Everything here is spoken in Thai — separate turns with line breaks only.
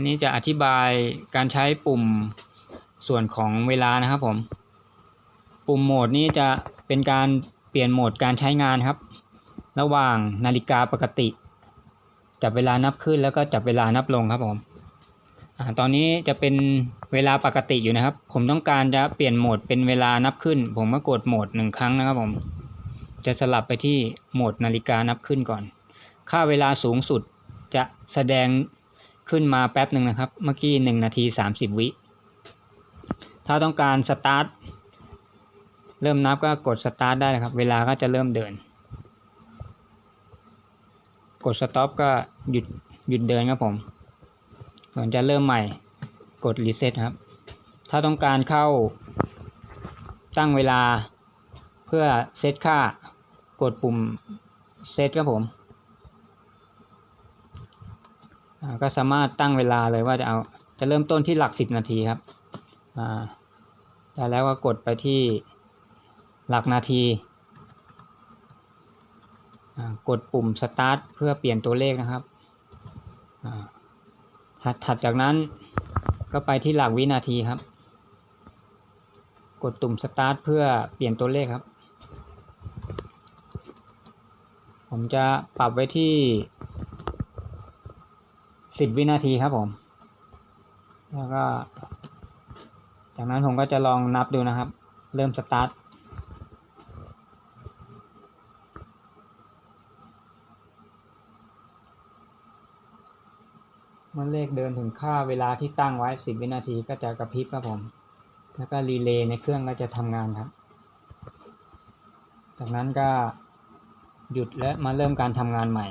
อันนี้จะอธิบายการใช้ปุ่มส่วนของเวลานะครับผม ปุ่มโหมดนี้จะเป็นการเปลี่ยนโหมดการใช้งานครับ ระหว่างนาฬิกาปกติ จับเวลานับขึ้นแล้วก็จับเวลานับลงครับผมอตอนนี้จะเป็นเวลาปกติอยู่นะครับ ผมต้องการจะเปลี่ยนโหมดเป็นเวลานับขึ้น ผมก็กดโหมดหนึ่งครั้งนะครับผม จะสลับไปที่โหมดนาฬิกานับขึ้นก่อน ค่าเวลาสูงสุดจะแสดง ขึ้นมาแป๊บหนึ่งนะครับ เมื่อกี้หนึ่งนาทีสามสิบวิ ถ้าต้องการสตาร์ทเริ่มนับก็กดสตาร์ทได้เลยครับ เวลาก็จะเริ่มเดิน กดสต็อปก็หยุดหยุดเดินครับผมส่วนจะเริ่มใหม่ กดรีเซ็ตครับ ถ้าต้องการเข้าตั้งเวลาเพื่อเซตค่ากดปุ่มเซตครับผมอ่า ก็สามารถตั้งเวลาเลยว่าจะเอาจะเริ่มต้นที่หลักสิบนาทีครับได้แล้วก็กดไปที่หลักนาที กดปุ่มสตาร์ทเพื่อเปลี่ยนตัวเลขนะครับถัดถัดจากนั้นก็ไปที่หลักวินาทีครับ กดตุ่มสตาร์ทเพื่อเปลี่ยนตัวเลขครับ ผมจะปรับไว้ที่ สิบวินาทีครับผม แล้วก็ จากนั้นผมก็จะลองนับดูนะครับ เริ่มสตาร์ทเมื่อเลขเดินถึงค่าเวลาที่ตั้งไว้ 10 วินาทีก็จะกระพริบครับผม แล้วก็รีเลย์ในเครื่องก็จะทำงานครับ จากนั้นก็หยุดและมาเริ่มการทำงานใหม่